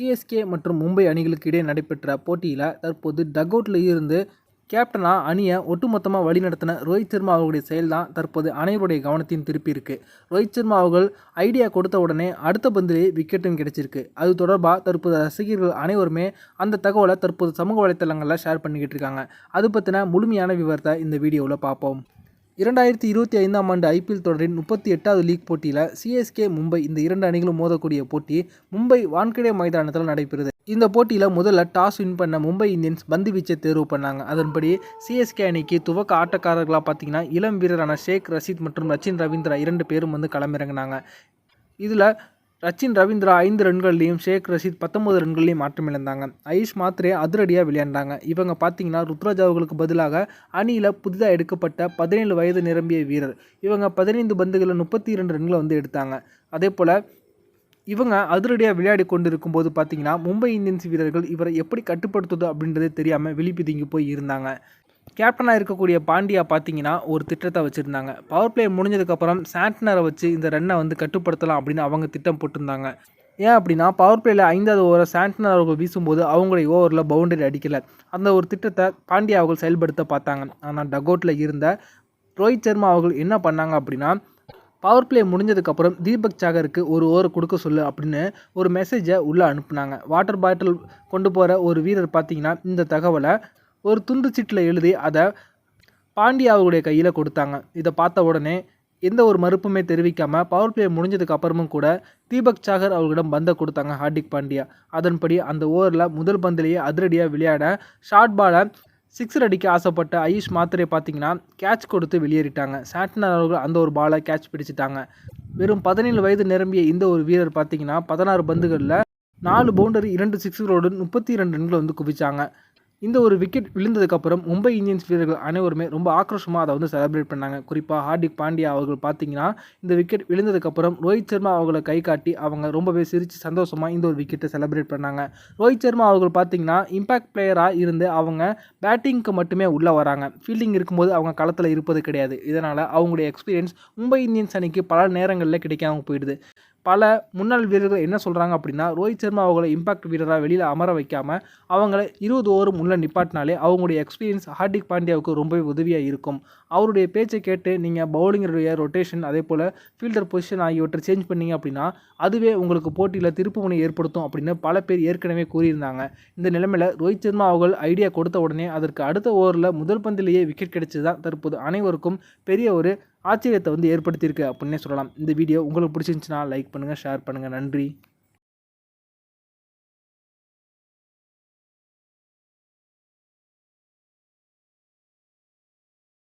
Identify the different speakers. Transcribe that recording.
Speaker 1: CSK மற்றும் மும்பை அணிகளுக்கு இடையே நடைபெற்ற போட்டியில் தற்போது டக் அவுட்டில் இருந்து கேப்டனாக அணியை ஒட்டுமொத்தமாக வழிநடத்தின ரோஹித் சர்மா அவர்களுடைய செயல் தான் தற்போது அனைவருடைய கவனத்தையும் திருப்பியிருக்கு ரோஹித் சர்மா அவர்கள் ஐடியா கொடுத்த உடனே அடுத்த பந்திலே விக்கெட்டும் கிடைச்சிருக்கு. அது தொடர்பாக தற்போது ரசிகர்கள் அனைவருமே அந்த தகவலை தற்போது சமூக வலைத்தளங்களில் ஷேர் பண்ணிக்கிட்டு இருக்காங்க. அது பற்றின முழுமையான விவரத்தை இந்த வீடியோவில் பார்ப்போம். இரண்டாயிரத்தி இருபத்தி ஐந்தாம் ஆண்டு ஐபிஎல் தொடரின் முப்பத்தி எட்டாவது லீக் போட்டியில் சிஎஸ்கே மும்பை இந்த இரண்டு அணிகளும் மோதக்கூடிய போட்டி மும்பை வான்கடே மைதானத்தில் நடைபெறுது. இந்த போட்டியில் முதல்ல டாஸ் வின் பண்ண மும்பை இந்தியன்ஸ் பந்து வீச்சை தேர்வு பண்ணாங்க. அதன்படி சிஎஸ்கே அணிக்கு துவக்க ஆட்டக்காரர்களாக பார்த்தீங்கன்னா இளம் வீரரான ஷேக் ரஷீத் மற்றும் ரச்சின் ரவீந்திரா இரண்டு பேரும் வந்து களமிறங்கினாங்க. இதில் ரச்சின் ரவீந்திரா ஐந்து ரன்கள்லையும் ஷேக் ரஷீத் பத்தொம்பது ரன்கள்லையும் மாற்றமிழந்தாங்க ஐஷ் மாத்ரே அதிரடியாக விளையாண்டாங்க இவங்க பார்த்தீங்கன்னா ருத்ராஜ் அவர்களுக்கு பதிலாக அணியில் புதிதாக எடுக்கப்பட்ட பதினேழு வயது நிரம்பிய வீரர். இவங்க பதினைந்து பந்துகளில் முப்பத்தி இரண்டு ரன்களை வந்து எடுத்தாங்க. அதே போல் இவங்க அதிரடியாக விளையாடி கொண்டு இருக்கும்போது பார்த்தீங்கன்னா மும்பை இந்தியன்ஸ் வீரர்கள் இவரை எப்படி கட்டுப்படுத்துவது அப்படின்றதே தெரியாமல் விழிப்பிதுங்கி போய் இருந்தாங்க. கேப்டனாக இருக்கக்கூடிய பாண்டியா பார்த்தீங்கன்னா ஒரு திட்டத்தை வச்சுருந்தாங்க. பவர் பிளே முடிஞ்சதுக்கப்புறம் சாண்ட்னரை வச்சு இந்த ரன்னை வந்து கட்டுப்படுத்தலாம் அப்படின்னு அவங்க திட்டம் போட்டிருந்தாங்க. ஏன் அப்படின்னா பவர் பிளேயில் ஐந்தாவது ஓவரை சாண்ட்னர் அவர்கள் வீசும்போது அவங்களுடைய ஓவரில் பவுண்டரி அடிக்கலை. அந்த ஒரு திட்டத்தை பாண்டியா அவர்கள் செயல்படுத்த பார்த்தாங்க. ஆனால் டக் அவுட்டில் இருந்த ரோஹித் சர்மா அவர்கள் என்ன பண்ணாங்க அப்படின்னா பவர் பிளே முடிஞ்சதுக்கப்புறம் தீபக் சாகருக்கு ஒரு ஓவர் கொடுக்க சொல்லு அப்படின்னு ஒரு மெசேஜை உள்ளே அனுப்புனாங்க. வாட்டர் பாட்டில் கொண்டு போகிற ஒரு வீரர் பார்த்தீங்கன்னா இந்த தகவலை ஒரு துண்டு சீட்டில் எழுதி அதை பாண்டியாவுடைய கையில் கொடுத்தாங்க. இதை பார்த்த உடனே எந்த ஒரு மறுப்புமே தெரிவிக்காமல் பவர் பிளே முடிஞ்சதுக்கு அப்புறமும் கூட தீபக் சாகர் அவர்களிடம் பந்தை கொடுத்தாங்க ஹார்திக் பாண்டியா. அதன்படி அந்த ஓவரில் முதல் பந்திலேயே அதிரடியாக விளையாட ஷார்ட் பாலை சிக்ஸர் அடிக்க ஆசைப்பட்ட ஆயுஷ் மாத்திரை பார்த்தீங்கன்னா கேட்ச் கொடுத்து வெளியேறிட்டாங்க. சாட்னர் அவர்கள் அந்த ஒரு பாலை கேட்ச் பிடிச்சிட்டாங்க. வெறும் பதினேழு வயது நிரம்பிய இந்த ஒரு வீரர் பார்த்தீங்கன்னா பதினாறு பந்துகளில் நாலு பவுண்டரி இரண்டு சிக்ஸர்களோடு முப்பத்தி இரண்டு ரன்களை வந்து குவிச்சாங்க. இந்த ஒரு விக்கெட் விழுந்ததுக்கப்புறம் மும்பை இந்தியன்ஸ் வீரர்கள் அனைவருமே ரொம்ப ஆக்ரோஷமாக அதை வந்து செலிப்ரேட் பண்ணாங்க. குறிப்பாக ஹார்திக் பாண்டியா அவர்கள் பார்த்தீங்கன்னா இந்த விக்கெட் விழுந்ததுக்கப்புறம் ரோஹித் சர்மா அவர்களை கை காட்டி அவங்க ரொம்பவே சிரித்து சந்தோஷமாக இந்த ஒரு விக்கெட்டை செலிப்ரேட் பண்ணாங்க. ரோஹித் சர்மா அவர்கள் பார்த்தீங்கன்னா இம்பாக்ட் பிளேயராக இருந்து அவங்க பேட்டிங்க்கு மட்டுமே உள்ளே வராங்க. ஃபீல்டிங் இருக்கும்போது அவங்க களத்தில் இருப்பது கிடையாது. இதனால் அவங்களுடைய எக்ஸ்பீரியன்ஸ் மும்பை இந்தியன்ஸ் அணிக்கு பல நேரங்களில் கிடைக்காம போயிடுது. பல முன்னாள் வீரர்கள் என்ன சொல்கிறாங்க அப்படின்னா ரோஹித் சர்மா அவங்கள இம்பாக்ட் வீரராக வெளியில் அமர வைக்காமல் அவங்கள இருபது ஓவரும் முன்னே நிப்பாட்டினாலே அவங்களுடைய எக்ஸ்பீரியன்ஸ் ஹார்திக் பாண்டியாவுக்கு ரொம்பவே உதவியாக இருக்கும். அவருடைய பேச்சை கேட்டு நீங்கள் பவுலிங்கருடைய ரொட்டேஷன் அதே போல் ஃபீல்டர் பொசிஷன் ஆகியவற்றை சேஞ்ச் பண்ணீங்க அப்படின்னா அதுவே உங்களுக்கு போட்டியில் திருப்புமுனை ஏற்படுத்தும் அப்படின்னு பல பேர் ஏற்கனவே கூறியிருந்தாங்க. இந்த நிலைமையில் ரோஹித் சர்மா அவர்கள் ஐடியா கொடுத்த உடனே அதற்கு அடுத்த ஓவரில் முதல் பந்திலேயே விக்கெட் கிடைச்சது தான் தற்போது அனைவருக்கும் பெரிய ஒரு ஆச்சரியத்தை வந்து ஏற்படுத்தியிருக்கு அப்படின்னே சொல்லலாம். இந்த வீடியோ உங்களுக்கு பிடிச்சிருந்துச்சுன்னா லைக் பண்ணுங்கள் ஷேர் பண்ணுங்கள் நன்றி.